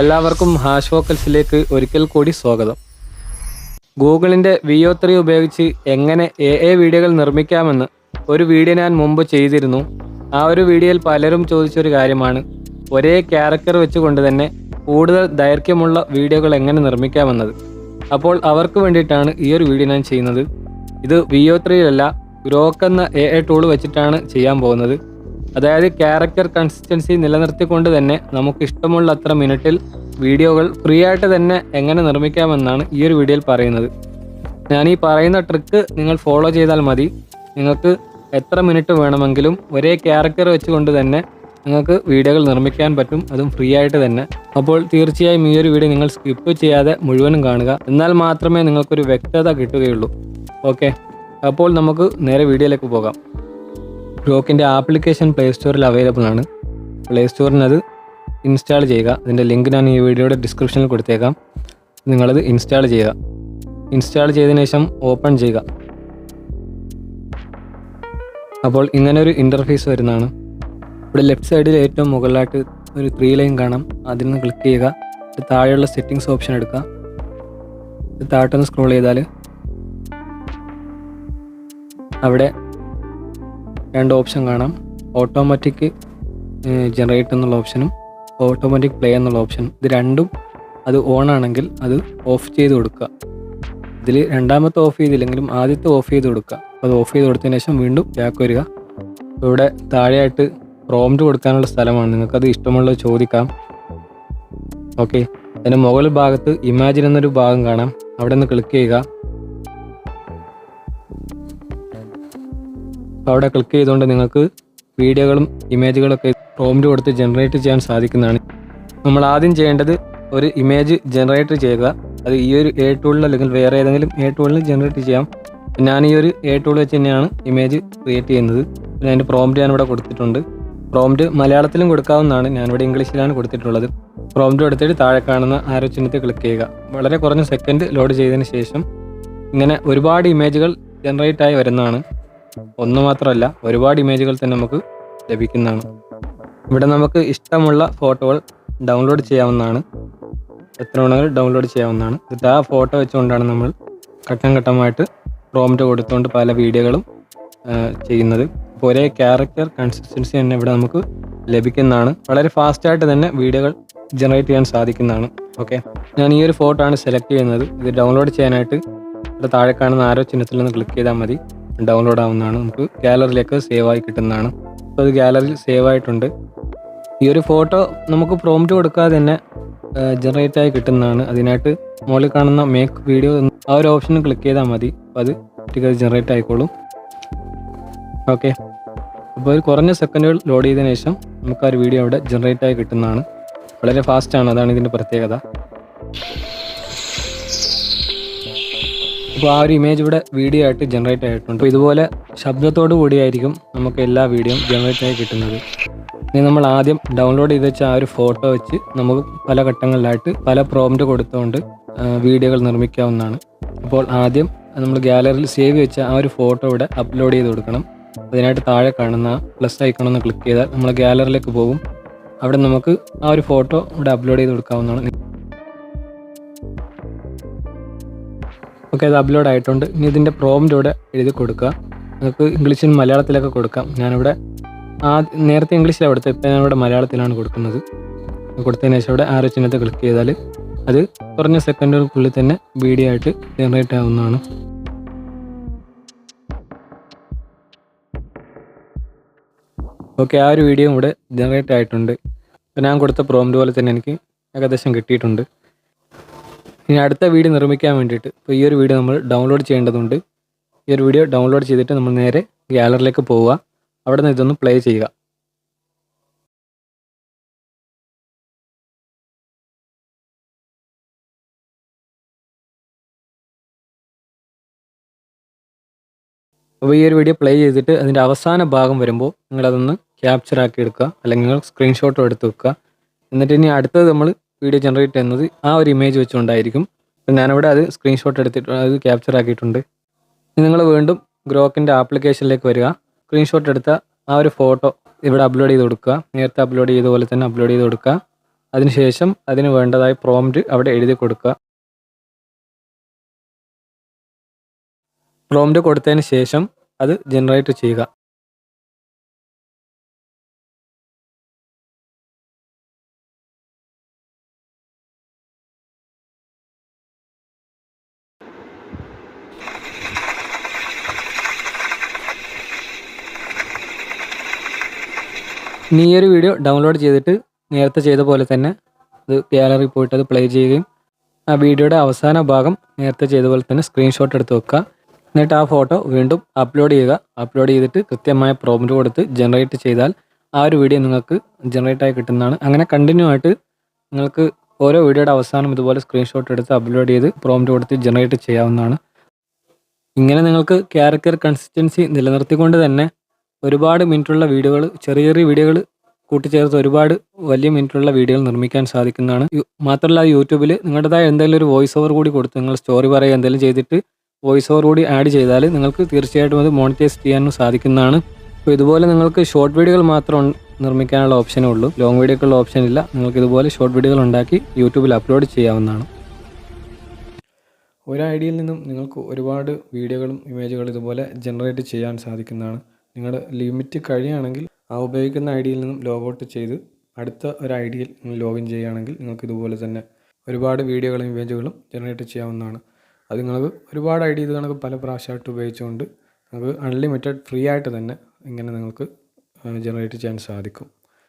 എല്ലാവർക്കും ഹാഷ് വോക്കൽസിലേക്ക് ഒരിക്കൽ കൂടി സ്വാഗതം. ഗൂഗിളിന്റെ വി ഒ ത്രീ ഉപയോഗിച്ച് എങ്ങനെ എ എ വീഡിയോകൾ നിർമ്മിക്കാമെന്ന് ഒരു വീഡിയോ ഞാൻ മുമ്പ് ചെയ്തിരുന്നു. ആ ഒരു വീഡിയോയിൽ പലരും ചോദിച്ചൊരു കാര്യമാണ്. ഒരേ ക്യാരക്ടർ വെച്ചുകൊണ്ട് തന്നെ കൂടുതൽ ദൈർഘ്യമുള്ള വീഡിയോകൾ എങ്ങനെ നിർമ്മിക്കാമെന്നത്. അപ്പോൾ അവർക്ക് വേണ്ടിയിട്ടാണ് ഈ ഒരു വീഡിയോ ഞാൻ ചെയ്യുന്നത്. ഇത് വി ഒ ത്രീയിലല്ല ഗ്രോക്ക് എന്ന എ എ ടൂൾ വെച്ചിട്ടാണ് ചെയ്യാൻ പോകുന്നത്. അതായത് ക്യാരക്ടർ കൺസിസ്റ്റൻസി നിലനിർത്തിക്കൊണ്ട് തന്നെ നമുക്ക് ഇഷ്ടമുള്ള അത്ര മിനിറ്റിൽ വീഡിയോകൾ ഫ്രീ ആയിട്ട് തന്നെ എങ്ങനെ നിർമ്മിക്കാമെന്നാണ് ഈ ഒരു വീഡിയോയിൽ പറയുന്നത്. ഞാൻ ഈ പറയുന്ന ട്രിക്ക് നിങ്ങൾ ഫോളോ ചെയ്താൽ മതി. നിങ്ങൾക്ക് എത്ര മിനിറ്റ് വേണമെങ്കിലും ഒരേ ക്യാരക്ടർ വെച്ചുകൊണ്ട് തന്നെ നിങ്ങൾക്ക് വീഡിയോകൾ നിർമ്മിക്കാൻ പറ്റും. അതും ഫ്രീ ആയിട്ട് തന്നെ. അപ്പോൾ തീർച്ചയായും ഈ ഒരു വീഡിയോ നിങ്ങൾ സ്കിപ്പ് ചെയ്യാതെ മുഴുവനും കാണുക. എന്നാൽ മാത്രമേ നിങ്ങൾക്കൊരു വ്യക്തത കിട്ടുകയുള്ളൂ. ഓക്കെ അപ്പോൾ നമുക്ക് നേരെ വീഡിയോയിലേക്ക് പോകാം. ഗ്രോക്കിന്റെ ആപ്ലിക്കേഷൻ പ്ലേ സ്റ്റോറിൽ അവൈലബിൾ ആണ്. പ്ലേ സ്റ്റോറിനത് ഇൻസ്റ്റാൾ ചെയ്യുക. അതിന്റെ ലിങ്ക് ഞാൻ ഈ വീഡിയോയുടെ ഡിസ്ക്രിപ്ഷനിൽ കൊടുത്തേക്കാം. നിങ്ങളത് ഇൻസ്റ്റാൾ ചെയ്യുക. ഇൻസ്റ്റാൾ ചെയ്തതിന് ശേഷം ഓപ്പൺ ചെയ്യുക. അപ്പോൾ ഇങ്ങനെ ഒരു ഇന്റർഫേസ് വരുന്നതാണ്. ഇവിടെ ലെഫ്റ്റ് സൈഡിൽ ഏറ്റവും മുകളിലായിട്ട് ഒരു ത്രീ ലൈൻ കാണാം. അതിൽ നിന്ന് ക്ലിക്ക് ചെയ്യുക. താഴെയുള്ള സെറ്റിങ്സ് ഓപ്ഷൻ എടുക്കുക. താഴ്ത്തൊന്ന് സ്ക്രോൾ ചെയ്താൽ അവിടെ രണ്ട് ഓപ്ഷൻ കാണാം. ഓട്ടോമാറ്റിക് ജനറേറ്റ് എന്നുള്ള ഓപ്ഷനും ഓട്ടോമാറ്റിക് പ്ലേ എന്നുള്ള ഓപ്ഷൻ ഇത് രണ്ടും അത് ഓൺ ആണെങ്കിൽ അത് ഓഫ് ചെയ്ത് കൊടുക്കുക. ഇതിൽ രണ്ടാമത്തെ ഓഫ് ചെയ്തില്ലെങ്കിലും ആദ്യത്തെ ഓഫ് ചെയ്ത് കൊടുക്കുക. അത് ഓഫ് ചെയ്ത് കൊടുത്തതിന് ശേഷം വീണ്ടും ബാക്ക് വരിക. ഇവിടെ താഴെയായിട്ട് പ്രോംറ്റ് കൊടുക്കാനുള്ള സ്ഥലമാണ്. നിങ്ങൾക്കത് ഇഷ്ടമുള്ളത് ചോദിക്കാം. ഓക്കെ അതിന്റെ മുകളിൽ ഭാഗത്ത് ഇമാജിൻ എന്നൊരു ഭാഗം കാണാം. അവിടെ നിന്ന് ക്ലിക്ക് ചെയ്യുക. അവിടെ ക്ലിക്ക് ചെയ്തുകൊണ്ട് നിങ്ങൾക്ക് വീഡിയോകളും ഇമേജുകളൊക്കെ പ്രോംറ്റ് കൊടുത്ത് ജനറേറ്റ് ചെയ്യാൻ സാധിക്കുന്നതാണ്. നമ്മൾ ആദ്യം ചെയ്യേണ്ടത് ഒരു ഇമേജ് ജനറേറ്റ് ചെയ്യുക. അത് ഈ ഒരു എ ടൂളിൽ അല്ലെങ്കിൽ വേറെ ഏതെങ്കിലും എ ടൂളിൽ ജനറേറ്റ് ചെയ്യാം. ഞാൻ ഈ ഒരു എ ടൂൾ വെച്ച് തന്നെയാണ് ഇമേജ് ക്രിയേറ്റ് ചെയ്യുന്നത്. പിന്നെ അതിന്റെ പ്രോംറ്റ് ഞാനിവിടെ കൊടുത്തിട്ടുണ്ട്. പ്രോംറ്റ് മലയാളത്തിലും കൊടുക്കാവുന്നതാണ്. ഞാനിവിടെ ഇംഗ്ലീഷിലാണ് കൊടുത്തിട്ടുള്ളത്. പ്രോംറ്റ് കൊടുത്തിട്ട് താഴെ കാണുന്ന ആരോ ചിഹ്നത്തിൽ ക്ലിക്ക് ചെയ്യുക. വളരെ കുറഞ്ഞ സെക്കൻഡ് ലോഡ് ചെയ്തതിന് ശേഷം ഇങ്ങനെ ഒരുപാട് ഇമേജുകൾ ജനറേറ്റ് ആയി വരുന്നതാണ്. ഒന്ന് മാത്രമല്ല ഒരുപാട് ഇമേജുകൾ തന്നെ നമുക്ക് ലഭിക്കുന്നതാണ്. ഇവിടെ നമുക്ക് ഇഷ്ടമുള്ള ഫോട്ടോകൾ ഡൗൺലോഡ് ചെയ്യാവുന്നതാണ്. എത്ര വേണമെങ്കിലും ഡൗൺലോഡ് ചെയ്യാവുന്നതാണ്. എന്നിട്ട് ആ ഫോട്ടോ വെച്ചുകൊണ്ടാണ് നമ്മൾ ഘട്ടം ഘട്ടമായിട്ട് പ്രോംറ്റ് കൊടുത്തുകൊണ്ട് പല വീഡിയോകളും ചെയ്യുന്നത്. ഒരേ ക്യാരക്ടർ കൺസിസ്റ്റൻസി തന്നെ ഇവിടെ നമുക്ക് ലഭിക്കുന്നതാണ്. വളരെ ഫാസ്റ്റായിട്ട് തന്നെ വീഡിയോകൾ ജനറേറ്റ് ചെയ്യാൻ സാധിക്കുന്നതാണ്. ഓക്കെ ഞാൻ ഈ ഒരു ഫോട്ടോ ആണ് സെലക്ട് ചെയ്യുന്നത്. ഇത് ഡൗൺലോഡ് ചെയ്യാനായിട്ട് ഇവിടെ താഴെ കാണുന്ന ആരോ ചിഹ്നത്തിൽ നിന്ന് ക്ലിക്ക് ചെയ്താൽ മതി. ഡൗൺലോഡ് ആവുന്നതാണ്. നമുക്ക് ഗാലറിയിലേക്ക് സേവ് ആയി കിട്ടുന്നതാണ്. അപ്പോൾ അത് ഗാലറിയിൽ സേവ് ആയിട്ടുണ്ട്. ഈ ഒരു ഫോട്ടോ നമുക്ക് പ്രോംറ്റ് കൊടുക്കാതെ തന്നെ ജനറേറ്റ് ആയി കിട്ടുന്നതാണ്. അതിനായിട്ട് മുകളിൽ കാണുന്ന മേക്ക് വീഡിയോ ആ ഒരു ഓപ്ഷൻ ക്ലിക്ക് ചെയ്താൽ മതി. അപ്പോൾ അത് ടിക്കറ്റ് ജനറേറ്റ് ആയിക്കോളും. ഓക്കെ അപ്പോൾ ഒരു കുറഞ്ഞ സെക്കൻഡുകൾ ലോഡ് ചെയ്തതിനു ശേഷം നമുക്ക് ആ ഒരു വീഡിയോ അവിടെ ജനറേറ്റ് ആയി കിട്ടുന്നതാണ്. വളരെ ഫാസ്റ്റാണ് അതാണ് ഇതിന്റെ പ്രത്യേകത. അപ്പോൾ ആ ഒരു ഇമേജ് ഇവിടെ വീഡിയോ ആയിട്ട് ജനറേറ്റ് ആയിട്ടുണ്ട്. ഇതുപോലെ ശബ്ദത്തോടു കൂടിയായിരിക്കും നമുക്ക് എല്ലാ വീഡിയോയും ജനറേറ്റ് ആയി കിട്ടുന്നത്. ഇനി നമ്മൾ ആദ്യം ഡൗൺലോഡ് ചെയ്ത് വെച്ച ആ ഒരു ഫോട്ടോ വെച്ച് നമുക്ക് പല ഘട്ടങ്ങളിലായിട്ട് പല പ്രോംറ്റ് കൊടുത്തുകൊണ്ട് വീഡിയോകൾ നിർമ്മിക്കാവുന്നതാണ്. അപ്പോൾ ആദ്യം നമ്മൾ ഗാലറിയിൽ സേവ് വെച്ച ആ ഒരു ഫോട്ടോ ഇവിടെ അപ്ലോഡ് ചെയ്ത് കൊടുക്കണം. അതിനായിട്ട് താഴെ കാണുന്ന പ്ലസ് ഐക്കൺ ക്ലിക്ക് ചെയ്താൽ നമ്മൾ ഗാലറിയിലേക്ക് പോകും. അവിടെ നമുക്ക് ആ ഒരു ഫോട്ടോ ഇവിടെ അപ്ലോഡ് ചെയ്ത് കൊടുക്കാവുന്നതാണ്. ഓക്കെ അത് അപ്ലോഡ് ആയിട്ടുണ്ട്. ഇനി ഇതിന്റെ പ്രോംറ്റ് ഇവിടെ എഴുതി കൊടുക്കുക. നിങ്ങൾക്ക് ഇംഗ്ലീഷിൽ മലയാളത്തിലൊക്കെ കൊടുക്കാം. ഞാനിവിടെ ആ നേരത്തെ ഇംഗ്ലീഷിലാണ് കൊടുത്തത്. ഇപ്പം ഞാനിവിടെ മലയാളത്തിലാണ് കൊടുക്കുന്നത്. കൊടുത്തതിന് ശേഷം ഇവിടെ ആരോ ചിഹ്നത്തെ ക്ലിക്ക് ചെയ്താൽ അത് കുറഞ്ഞ സെക്കൻഡുകൾക്കുള്ളിൽ തന്നെ വീഡിയോ ആയിട്ട് ജനറേറ്റ് ആവുന്നതാണ്. ഓക്കെ ആ ഒരു വീഡിയോ ഇവിടെ ജനറേറ്റ് ആയിട്ടുണ്ട്. അപ്പോൾ ഞാൻ കൊടുത്ത പ്രോംറ്റ് പോലെ തന്നെ എനിക്ക് ഏകദേശം കിട്ടിയിട്ടുണ്ട്. ഇനി അടുത്ത വീഡിയോ നിർമ്മിക്കാൻ വേണ്ടിയിട്ട് ഇപ്പോൾ ഈ ഒരു വീഡിയോ നമ്മൾ ഡൗൺലോഡ് ചെയ്യേണ്ടതുണ്ട്. ഈ ഒരു വീഡിയോ ഡൗൺലോഡ് ചെയ്തിട്ട് നമ്മൾ നേരെ ഗ്യാലറിയിലേക്ക് പോവുക. അവിടെ നിന്ന് ഇതൊന്ന് പ്ലേ ചെയ്യുക. അപ്പോൾ ഈ ഒരു വീഡിയോ പ്ലേ ചെയ്തിട്ട് അതിന്റെ അവസാന ഭാഗം വരുമ്പോൾ നിങ്ങളതൊന്ന് ക്യാപ്ചർ ആക്കി എടുക്കുക. അല്ലെങ്കിൽ നിങ്ങൾ സ്ക്രീൻഷോട്ടോ എടുത്ത് വെക്കുക. എന്നിട്ട് ഇനി അടുത്തത് നമ്മൾ വീഡിയോ ജനറേറ്റ് ചെയ്യുന്നത് ആ ഒരു ഇമേജ് വെച്ചുകൊണ്ടായിരിക്കും. അപ്പോൾ ഞാനിവിടെ അത് സ്ക്രീൻഷോട്ട് എടുത്തിട്ട് അത് ക്യാപ്ചർ ആക്കിയിട്ടുണ്ട്. നിങ്ങൾ വീണ്ടും ഗ്രോക്കിന്റെ ആപ്ലിക്കേഷനിലേക്ക് വരിക. സ്ക്രീൻഷോട്ട് എടുത്ത ആ ഒരു ഫോട്ടോ ഇവിടെ അപ്ലോഡ് ചെയ്ത് കൊടുക്കുക. നേരത്തെ അപ്ലോഡ് ചെയ്ത പോലെ തന്നെ അപ്ലോഡ് ചെയ്ത് കൊടുക്കുക. അതിനുശേഷം അതിന് വേണ്ടതായ പ്രോംറ്റ് അവിടെ എഴുതി കൊടുക്കുക. പ്രോംറ്റ് കൊടുത്തതിന് ശേഷം അത് ജനറേറ്റ് ചെയ്യുക. ഇനി ഈ ഒരു വീഡിയോ ഡൗൺലോഡ് ചെയ്തിട്ട് നേരത്തെ ചെയ്ത പോലെ തന്നെ അത് ഗ്യാലറി പോയിട്ട് അത് പ്ലേ ചെയ്യുകയും ആ വീഡിയോയുടെ അവസാന ഭാഗം നേരത്തെ ചെയ്ത പോലെ തന്നെ സ്ക്രീൻഷോട്ട് എടുത്ത് വെക്കുക. എന്നിട്ട് ആ ഫോട്ടോ വീണ്ടും അപ്ലോഡ് ചെയ്യുക. അപ്ലോഡ് ചെയ്തിട്ട് കൃത്യമായ പ്രോംപ്റ്റ് കൊടുത്ത് ജനറേറ്റ് ചെയ്താൽ ആ ഒരു വീഡിയോ നിങ്ങൾക്ക് ജനറേറ്റ് ആയി കിട്ടുന്നതാണ്. അങ്ങനെ കണ്ടിന്യൂ ആയിട്ട് നിങ്ങൾക്ക് ഓരോ വീഡിയോയുടെ അവസാനം ഇതുപോലെ സ്ക്രീൻഷോട്ട് എടുത്ത് അപ്ലോഡ് ചെയ്ത് പ്രോംപ്റ്റ് കൊടുത്ത് ജനറേറ്റ് ചെയ്യാവുന്നതാണ്. ഇങ്ങനെ നിങ്ങൾക്ക് ക്യാരക്ടർ കൺസിസ്റ്റൻസി നിലനിർത്തിക്കൊണ്ട് തന്നെ ഒരുപാട് മിനിറ്റുള്ള വീഡിയോകൾ ചെറിയ ചെറിയ വീഡിയോകൾ കൂട്ടിച്ചേർത്ത് ഒരുപാട് വലിയ മിനിറ്റുള്ള വീഡിയോകൾ നിർമ്മിക്കാൻ സാധിക്കുന്നതാണ്. മാത്രമല്ല യൂട്യൂബിൽ നിങ്ങളുടേതായ എന്തെങ്കിലും ഒരു വോയിസ് ഓവർ കൂടി കൊടുത്ത് നിങ്ങൾ സ്റ്റോറി പറയുക എന്തെങ്കിലും ചെയ്തിട്ട് വോയിസ് ഓവർ കൂടി ആഡ് ചെയ്താൽ നിങ്ങൾക്ക് തീർച്ചയായിട്ടും അത് മോണിറ്റൈസ് ചെയ്യാനും സാധിക്കുന്നതാണ്. അപ്പോൾ ഇതുപോലെ നിങ്ങൾക്ക് ഷോർട്ട് വീഡിയോകൾ മാത്രം നിർമ്മിക്കാനുള്ള ഓപ്ഷനേ ഉള്ളൂ. ലോങ് വീഡിയോക്കുള്ള ഓപ്ഷൻ ഇല്ല. നിങ്ങൾക്ക് ഇതുപോലെ ഷോർട്ട് വീഡിയോകൾ ഉണ്ടാക്കി യൂട്യൂബിൽ അപ്ലോഡ് ചെയ്യാവുന്നതാണ്. ഒരു ഐഡിയയിൽ നിന്നും നിങ്ങൾക്ക് ഒരുപാട് വീഡിയോകളും ഇമേജുകളും ഇതുപോലെ ജനറേറ്റ് ചെയ്യാൻ സാധിക്കുന്നതാണ്. നിങ്ങളുടെ ലിമിറ്റ് കഴിയുകയാണെങ്കിൽ ആ ഉപയോഗിക്കുന്ന ഐ ഡിയിൽ നിന്നും ലോഗൗട്ട് ചെയ്ത് അടുത്ത ഒരു ഐഡിയയിൽ നിങ്ങൾ ലോഗിൻ ചെയ്യുകയാണെങ്കിൽ നിങ്ങൾക്ക് ഇതുപോലെ തന്നെ ഒരുപാട് വീഡിയോകളും ഇമേജുകളും ജനറേറ്റ് ചെയ്യാവുന്നതാണ്. അത് നിങ്ങൾക്ക് ഒരുപാട് ഐ ഡി ഇത് കണക്ക് പല പ്രാവശ്യമായിട്ട് ഉപയോഗിച്ചുകൊണ്ട് നിങ്ങൾക്ക് അൺലിമിറ്റഡ് ഫ്രീ ആയിട്ട് തന്നെ ഇങ്ങനെ നിങ്ങൾക്ക് ജനറേറ്റ് ചെയ്യാൻ സാധിക്കും.